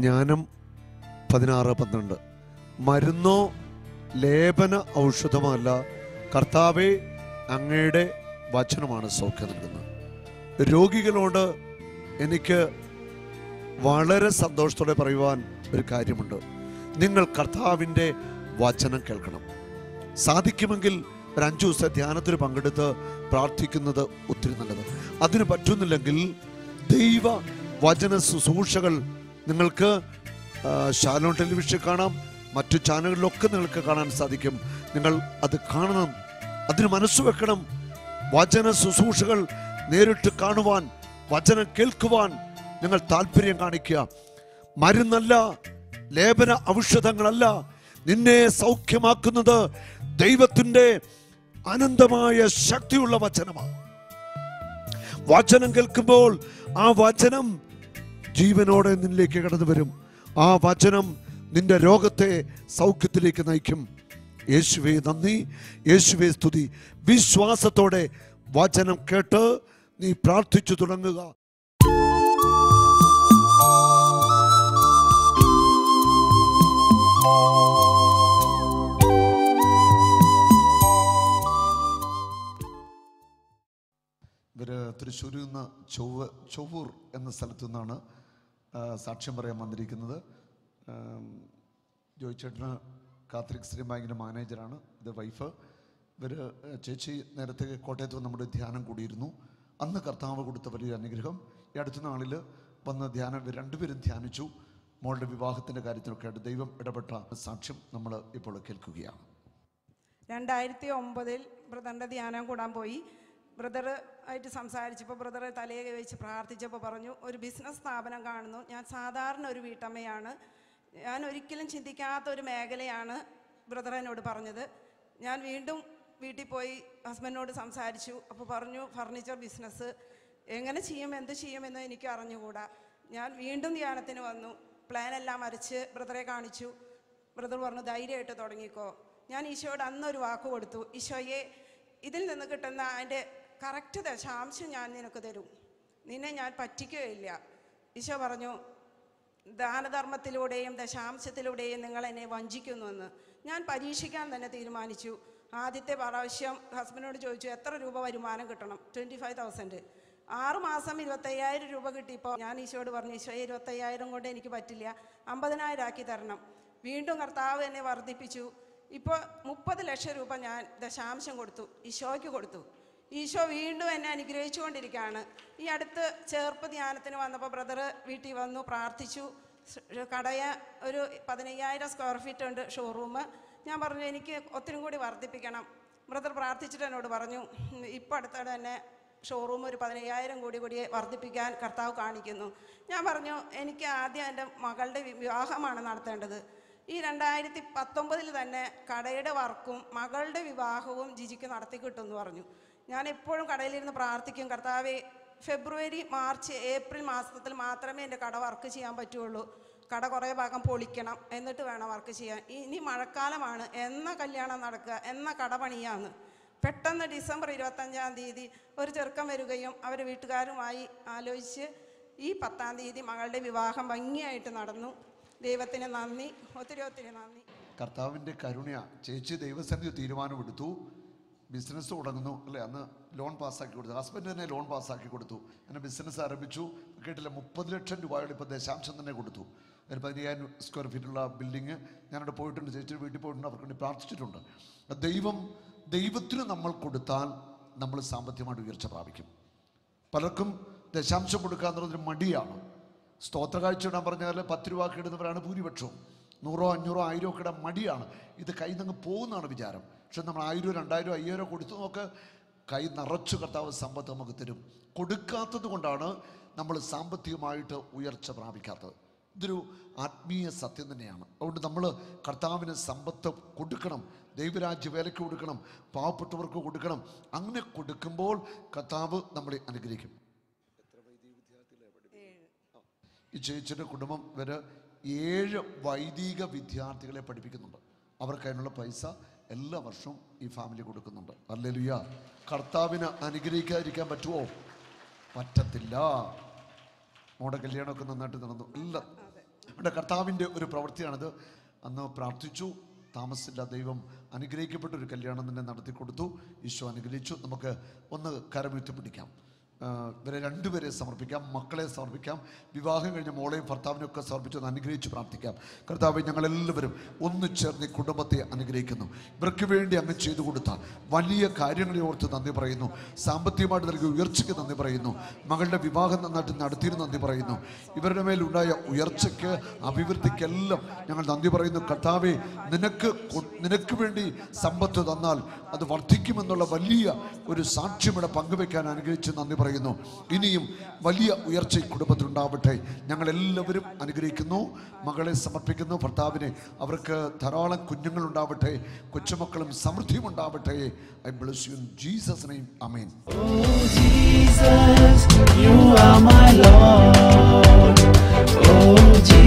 ജ്ഞാനം പതിനാറ് പന്ത്രണ്ട്. മരുന്നോ ലേപന ഔഷധമല്ല. കർത്താവെ അങ്ങയുടെ വചനമാണ് സൗഖ്യം നൽകുന്നത്. രോഗികളോട് എനിക്ക് വളരെ സന്തോഷത്തോടെ പറയുവാൻ ഒരു കാര്യമുണ്ട്. നിങ്ങൾ കർത്താവിന്റെ വചനം കേൾക്കണം. സാധിക്കുമെങ്കിൽ ഒരു അഞ്ചു ദിവസത്തെ ധ്യാനത്തിന് പങ്കെടുത്ത് പ്രാർത്ഥിക്കുന്നത് ഒത്തിരി നല്ലത്. അതിന് പറ്റുന്നില്ലെങ്കിൽ ദൈവ വചന ശുശ്രൂഷകൾ നിങ്ങൾക്ക് ചാനൽ ടെലിവിഷൻ കാണാം മറ്റു ചാനലുകളിലൊക്കെ നിങ്ങൾക്ക് കാണാൻ സാധിക്കും. നിങ്ങൾ അത് കാണണം അതിന് മനസ്സ് വെക്കണം. വചന ശുശ്രൂഷകൾ നേരിട്ട് കാണുവാൻ വചനം കേൾക്കുവാൻ നിങ്ങൾ താല്പര്യം കാണിക്കുക. മരുന്നല്ല ലേപന ഔഷധങ്ങളല്ല. നിന്നെ സൗഖ്യമാക്കുന്നത് ദൈവത്തിന്റെ അനന്തമായ ശക്തിയുള്ള വചനമാണ്. വചനം കേൾക്കുമ്പോൾ ആ വചനം ജീവനോടെ നിന്നിലേക്ക് കടന്നു വരും. ആ വചനം നിന്റെ രോഗത്തെ സൗഖ്യത്തിലേക്ക് നയിക്കും. യേശുവെ നന്ദി. യേശുവെ സ്തുതി. വിശ്വാസത്തോടെ വചനം കേട്ട് നീ പ്രാർത്ഥിച്ചു തുടങ്ങുക. ഇവർ തൃശ്ശൂരിൽ നിന്ന് ചൊവ്വ ചൊവ്വൂർ എന്ന സ്ഥലത്തു നിന്നാണ് സാക്ഷ്യം പറയാൻ വന്നിരിക്കുന്നത് ജോയ് ജോയിച്ചേട്ടന് കാത്തലിക് സ്ത്രീ ബാങ്കിന്റെ മാനേജറാണ് ഇത് വൈഫ്. ഇവർ ചേച്ചി നേരത്തെ കോട്ടയത്ത് നമ്മുടെ ധ്യാനം കൂടിയിരുന്നു. അന്ന് കർത്താവ് കൊടുത്ത വലിയ അനുഗ്രഹം. ഈ അടുത്ത നാളിൽ വന്ന് ധ്യാനം രണ്ടുപേരും ധ്യാനിച്ചു. മോളുടെ വിവാഹത്തിന്റെ കാര്യത്തിലൊക്കെ ആയിട്ട് ദൈവം ഇടപെട്ട സാക്ഷ്യം നമ്മൾ ഇപ്പോൾ കേൾക്കുകയാണ്. രണ്ടായിരത്തി ഒമ്പതിൽ ബ്രദറിന്റെ ധ്യാനം കൂടാൻ പോയി. ബ്രദർ ആയിട്ട് സംസാരിച്ചപ്പോൾ ബ്രദറെ തലയെ വെച്ച് പ്രാർത്ഥിച്ചപ്പോൾ പറഞ്ഞു ഒരു ബിസിനസ് സ്ഥാപനം കാണുന്നു. ഞാൻ സാധാരണ ഒരു വീട്ടമ്മയാണ്. ഞാൻ ഒരിക്കലും ചിന്തിക്കാത്ത ഒരു മേഖലയാണ് ബ്രദർ പറഞ്ഞത്. ഞാൻ വീണ്ടും വീട്ടിൽ പോയി ഹസ്ബൻഡിനോട് സംസാരിച്ചു. അപ്പോൾ പറഞ്ഞു ഫർണിച്ചർ ബിസിനസ് എങ്ങനെ ചെയ്യും? എന്ത് ചെയ്യുമെന്ന് എനിക്ക് അറിഞ്ഞുകൂടാ. ഞാൻ വീണ്ടും ധ്യാനത്തിന് വന്നു. പ്ലാൻ എല്ലാം വരച്ച് ബ്രദറെ കാണിച്ചു. ബ്രദർ പറഞ്ഞു ധൈര്യമായിട്ട് തുടങ്ങിക്കോ. ഞാൻ ഈശോയോട് അന്നൊരു വാക്ക് കൊടുത്തു. ഈശോയെ ഇതിൽ നിന്ന് കിട്ടുന്ന അതിന്റെ കറക്റ്റ് ദശാംശം ഞാൻ നിനക്ക് തരും. നിന്നെ ഞാൻ പറ്റിക്കുകയില്ല. ഈശോ പറഞ്ഞു ദാനധർമ്മത്തിലൂടെയും ദശാംശത്തിലൂടെയും നിങ്ങൾ എന്നെ വഞ്ചിക്കുന്നുവെന്ന്. ഞാൻ പരീക്ഷിക്കാൻ തന്നെ തീരുമാനിച്ചു. ആദ്യത്തെ പ്രാവശ്യം ഹസ്ബൻഡിനോട് ചോദിച്ചു എത്ര രൂപ വരുമാനം കിട്ടണം? ട്വന്റി ഫൈവ് തൗസൻഡ് ആറ് മാസം ഇരുപത്തയ്യായിരം രൂപ കിട്ടിയപ്പോൾ ഞാൻ ഈശോയോട് പറഞ്ഞു ഈശോ ഇരുപത്തയ്യായിരം കൊണ്ട് എനിക്ക് പറ്റില്ല. അമ്പതിനായിരം ആക്കി തരണം. വീണ്ടും കർത്താവ് എന്നെ വർദ്ധിപ്പിച്ചു. ഇപ്പോൾ മുപ്പത് ലക്ഷം രൂപ ഞാൻ ദശാംശം കൊടുത്തു ഈശോയ്ക്ക് കൊടുത്തു. ഈശോ വീണ്ടും എന്നെ അനുഗ്രഹിച്ചുകൊണ്ടിരിക്കുകയാണ്. ഈ അടുത്ത് ചേർപ്പ് ധ്യാനത്തിന് വന്നപ്പോൾ ബ്രദർ വീട്ടിൽ വന്നു പ്രാർത്ഥിച്ചു. കടയ ഒരു പതിനയ്യായിരം സ്ക്വയർ ഫീറ്റ് ഉണ്ട് ഷോറൂം. ഞാൻ പറഞ്ഞു എനിക്ക് ഒത്തിരി കൂടി വർദ്ധിപ്പിക്കണം. ബ്രദർ പ്രാർത്ഥിച്ചിട്ട് എന്നോട് പറഞ്ഞു "ഉം, ഇപ്പം അടുത്തിടെ തന്നെ ഷോറൂം ഒരു പതിനയ്യായിരം കോടി കൂടി വർദ്ധിപ്പിക്കാൻ കർത്താവ് കാണിക്കുന്നു. ഞാൻ പറഞ്ഞു എനിക്ക് ആദ്യം എന്റെ മകളുടെ വിവാഹമാണ് നടത്തേണ്ടത്. ഈ രണ്ടായിരത്തി പത്തൊമ്പതിൽ തന്നെ കടയുടെ വർക്കും മകളുടെ വിവാഹവും ജിജിക്ക് നടത്തി കിട്ടുമെന്ന് പറഞ്ഞു. ഞാൻ എപ്പോഴും കടയിലിരുന്ന് പ്രാർത്ഥിക്കും കർത്താവേ ഫെബ്രുവരി മാർച്ച് ഏപ്രിൽ മാസത്തിൽ മാത്രമേ എന്റെ കട വർക്ക് ചെയ്യാൻ പറ്റുള്ളൂ. കട കുറേ ഭാഗം പൊളിക്കണം എന്നിട്ട് വേണം വർക്ക് ചെയ്യാൻ. ഇനി മഴക്കാലമാണ്. എന്ന കല്യാണം നടക്കുക? എന്ന കട പണിയാന്ന്? പെട്ടെന്ന് ഡിസംബർ ഇരുപത്തഞ്ചാം തീയതി ഒരു ചെറുക്കം വരികയും അവർ വീട്ടുകാരുമായി ആലോചിച്ച് ഈ പത്താം തീയതി മകളുടെ വിവാഹം ഭംഗിയായിട്ട് നടന്നു. ദൈവത്തിന് നന്ദി. ഒത്തിരി ഒത്തിരി നന്ദി. കർത്താവിന്റെ കരുണയ ചേച്ചി ദൈവസന്നിധി തീരുമാനമെടുത്തു. ബിസിനസ് തുടങ്ങുന്നു. അല്ലേ? അന്ന് ലോൺ പാസ്സാക്കി കൊടുത്തു. ഹസ്ബൻഡ് തന്നെ ലോൺ പാസ്സാക്കി കൊടുത്തു. അങ്ങനെ ബിസിനസ് ആരംഭിച്ചു. കേട്ടില്ല? മുപ്പത് ലക്ഷം രൂപയുടെ ഇപ്പോൾ ദശാംശം തന്നെ കൊടുത്തു. ഒരു പതിനയ്യായിരം സ്ക്വയർ ഫീറ്റുള്ള ബിൽഡിങ് ഞാനവിടെ പോയിട്ടുണ്ട്. ചേച്ചി വീട്ടിൽ പോയിട്ടുണ്ട്. അവർക്ക് വേണ്ടി പ്രാർത്ഥിച്ചിട്ടുണ്ട്. ദൈവം ദൈവത്തിന് നമ്മൾ കൊടുത്താൽ നമ്മൾ സാമ്പത്തികമായിട്ട് ഉയർച്ച പ്രാപിക്കും. പലർക്കും ദശാംശം കൊടുക്കുക എന്നുള്ളതൊരു മടിയാണ്. സ്തോത്ര കാഴ്ച ഇടാൻ പറഞ്ഞാൽ പത്ത് രൂപ ഇടുന്നവരാണ് ഭൂരിപക്ഷവും. നൂറോ അഞ്ഞൂറോ ആയിരമൊക്കെ ഇടാൻ മടിയാണ്. ഇത് കയ്യിൽ നിന്ന് പോകുന്നതാണ് വിചാരം. പക്ഷെ നമ്മൾ ആയിരം രണ്ടായിരം അയ്യായിരം കൊടുത്തു നോക്ക് കൈ നിറച്ചു കർത്താവ് സമ്പത്ത് നമുക്ക് തരും. കൊടുക്കാത്തത് കൊണ്ടാണ് നമ്മൾ സാമ്പത്തികമായിട്ട് ഉയർച്ച പ്രാപിക്കാത്തത്. ഇതൊരു ആത്മീയ സത്യം തന്നെയാണ്. അതുകൊണ്ട് നമ്മൾ കർത്താവിന് സമ്പത്ത് കൊടുക്കണം ദൈവരാജ്യ വേലയ്ക്ക് കൊടുക്കണം പാവപ്പെട്ടവർക്ക് കൊടുക്കണം. അങ്ങനെ കൊടുക്കുമ്പോൾ കർത്താവ് നമ്മളെ അനുഗ്രഹിക്കും. ഈ ചേച്ചിയുടെ കുടുംബം വരെ ഏഴ് വൈദിക വിദ്യാർത്ഥികളെ പഠിപ്പിക്കുന്നുണ്ട്. അവർക്ക് അതിനുള്ള പൈസ എല്ലാ വർഷവും ഈ ഫാമിലി കൊടുക്കുന്നുണ്ട്. അല്ലെലുയ്യ കർത്താവിന് അനുഗ്രഹിക്കാതിരിക്കാൻ പറ്റുമോ പറ്റത്തില്ല. മോടെ കല്യാണമൊക്കെ നന്നായിട്ട് നടന്നു. എല്ലാം നമ്മുടെ കർത്താവിന്റെ ഒരു പ്രവൃത്തിയാണിത്. അന്ന് പ്രാർത്ഥിച്ചു. താമസില്ല ദൈവം അനുഗ്രഹിക്കപ്പെട്ട ഒരു കല്യാണം തന്നെ നടത്തി കൊടുത്തു ഈശോ അനുഗ്രഹിച്ചു. നമുക്ക് ഒന്ന് കരമുയർത്തി പിടിക്കാം. ഇവരെ രണ്ടുപേരെ സമർപ്പിക്കാം മക്കളെ സമർപ്പിക്കാം വിവാഹം കഴിഞ്ഞ മോളെയും ഭർത്താവിനെയും ഒക്കെ സമർപ്പിച്ച് ഒന്ന് അനുഗ്രഹിച്ച് പ്രാർത്ഥിക്കാം. കർത്താവ് ഞങ്ങളെല്ലാവരും ഒന്നു ചേർന്ന് കുടുംബത്തെ അനുഗ്രഹിക്കുന്നു. ഇവർക്ക് വേണ്ടി അങ്ങ് ചെയ്തു കൊടുത്ത വലിയ കാര്യങ്ങളെ ഓർത്ത് നന്ദി പറയുന്നു. സാമ്പത്തികമായിട്ട് നൽകിയ ഉയർച്ചയ്ക്ക് നന്ദി പറയുന്നു. മകളുടെ വിവാഹം നന്നായിട്ട് നടത്തിയിരുന്നു നന്ദി പറയുന്നു. ഇവരുടെ മേലുണ്ടായ ഉയർച്ചയ്ക്ക് അഭിവൃദ്ധിക്കെല്ലാം ഞങ്ങൾ നന്ദി പറയുന്നു. കർത്താവെ നിനക്ക് നിനക്ക് വേണ്ടി സമ്പത്ത് തന്നാൽ അത് വർദ്ധിക്കുമെന്നുള്ള വലിയ ഒരു സാക്ഷ്യം ഇവിടെ പങ്കുവെക്കാൻ അനുഗ്രഹിച്ച് നന്ദി പറയുന്നു. പറയുന്നു. ഇനിയും വലിയ ഉയർച്ച കുടുംബത്തിലുണ്ടാവട്ടെ. ഞങ്ങളെല്ലാവരും അനുഗ്രഹിക്കുന്നു. മകളെ സമർപ്പിക്കുന്നു. ഭർത്താവിനെ അവർക്ക് ധാരാളം കുഞ്ഞുങ്ങളുണ്ടാവട്ടെ. കൊച്ചുമക്കളും സമൃദ്ധിയും ഉണ്ടാവട്ടെ. I bless you Jesus name amen you are my lord oh G